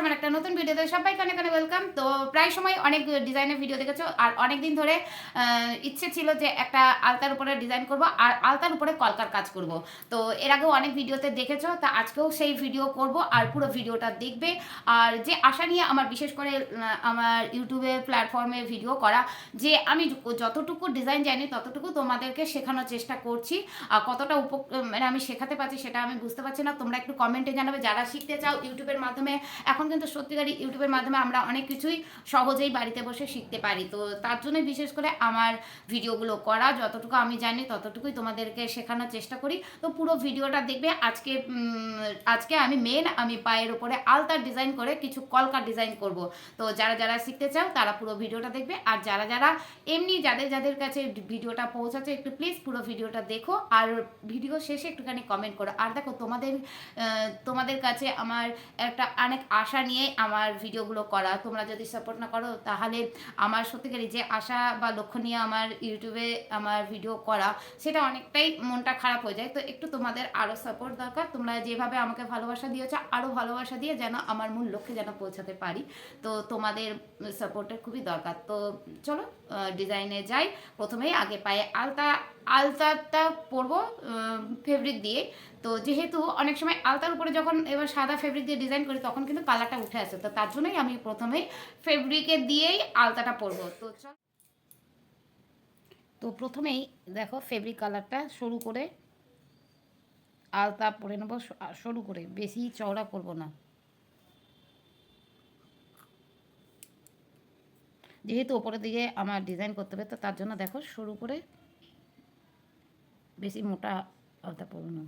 আমার একটা নতুন ভিডিওতে সবাইকে অনেক অনেক ওয়েলকাম তো প্রায় সময় অনেক ডিজাইনের ভিডিও দেখেছ, আর অনেক দিন ধরে ইচ্ছে ছিল যে একটা আলতার উপরে ডিজাইন করব, আর আলতার উপরে কলকার কাজ করব। তো এর আগেও অনেক ভিডিওতে দেখেছ, তা আজকেও সেই ভিডিও করব, আর পুরো ভিডিওটা দেখবে। আর যে আশা নিয়ে আমার বিশেষ করে আমার ইউটিউবে প্ল্যাটফর্মে ভিডিও করা, যে আমি যতটুকু ডিজাইন জানি, ততটুকু তোমাদেরকে শেখানোর চেষ্টা করছি। আর কতটা উপ মানে আমি শেখাতে পারছি সেটা আমি বুঝতে পারছি না। তোমরা একটু কমেন্টে জানাবে, যারা শিখতে চাও ইউটিউবের মাধ্যমে। এখন কিন্তু সত্যিকারই ইউটিউবের মাধ্যমে আমরা অনেক কিছুই সহজেই বাড়িতে বসে শিখতে পারি। তো তার জন্যই বিশেষ করে আমার ভিডিওগুলো করা, যতটুকু আমি জানি ততটুকুই তোমাদেরকে শেখানোর চেষ্টা করি। তো পুরো ভিডিওটা দেখবে আজকে আজকে আমি মেন আমি পায়ের উপরে আলতার ডিজাইন করে কিছু কলকার ডিজাইন করব। তো যারা যারা শিখতে চাও তারা পুরো ভিডিওটা দেখবে। আর যারা যারা এমনি যাদের যাদের কাছে ভিডিওটা পৌঁছাচ্ছে একটু প্লিজ পুরো ভিডিওটা দেখো। আর ভিডিও শেষে একটুখানি কমেন্ট করো। আর দেখো তোমাদের তোমাদের কাছে আমার একটা অনেক আশা নিয়ে আমার ভিডিওগুলো করা। তোমরা যদি সাপোর্ট না করো, তাহলে আমার সত্যিকারই যে আশা বা লক্ষ্য নিয়ে আমার ইউটিউবে আমার ভিডিও করা, সেটা অনেকটাই মনটা খারাপ হয়ে যায়। তো একটু তোমাদের আরও সাপোর্ট দরকার। তোমরা যেভাবে আমাকে ভালোবাসা দিয়েছ আরও ভালোবাসা দিয়ে যেন আমার মূল লক্ষ্যে যেন পৌঁছাতে পারি। তো তোমাদের সাপোর্টের খুবই দরকার। তো চলো ডিজাইনে যাই। প্রথমেই আগে পায়ে আলতা আলতাটা পরবো ফেব্রিক দিয়ে। তো যেহেতু অনেক সময় আলতার উপরে যখন এবার সাদা ফেব্রিক দিয়ে ডিজাইন করি, তখন কিন্তু কালারটা উঠে আসে। তো তার জন্যই আমি প্রথমেই ফেব্রিকে দিয়েই আলতাটা পরবো। তো তো প্রথমেই দেখো ফেব্রিক কালারটা শুরু করে আলতা পরে নেব শুরু করে। বেশি চওড়া করব না। যেহেতু ওপরের দিকে আমার ডিজাইন করতে হবে, তো তার জন্য দেখো শুরু করে বেশি মোটা আলতা পরবো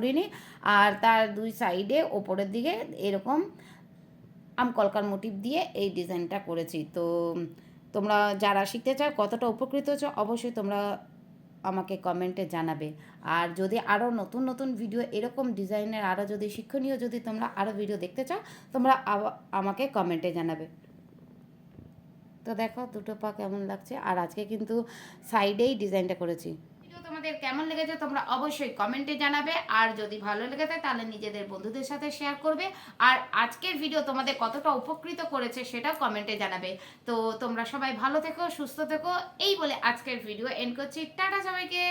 করিনি। আর তার দুই সাইডে ওপরের দিকে এরকম আম কলকার মোটিভ দিয়ে এই ডিজাইনটা করেছি। তো তোমরা যারা শিখতে চাও, কতটা উপকৃত হচ্ছ অবশ্যই তোমরা আমাকে কমেন্টে জানাবে। আর যদি আরও নতুন নতুন ভিডিও এরকম ডিজাইনের আরও যদি শিক্ষণীয় যদি তোমরা আরও ভিডিও দেখতে চাও, তোমরা আমাকে কমেন্টে জানাবে। তো দেখো, দুটো পা কেমন লাগছে। আর আজকে কিন্তু সাইডেই ডিজাইনটা করেছি। তোমাদের কেমন লেগেছে তোমরা অবশ্যই কমেন্টে জানাবে। আর যদি ভালো লেগে থাকে তাহলে নিজেদের বন্ধুদের সাথে শেয়ার করবে। আর আজকের ভিডিও তোমাদের কতটা উপকৃত করেছে সেটাও কমেন্টে জানাবে। তো তোমরা সবাই ভালো থেকো, সুস্থ থেকো। এই বলে আজকের ভিডিও এন্ড করছি। টাটা সবাইকে!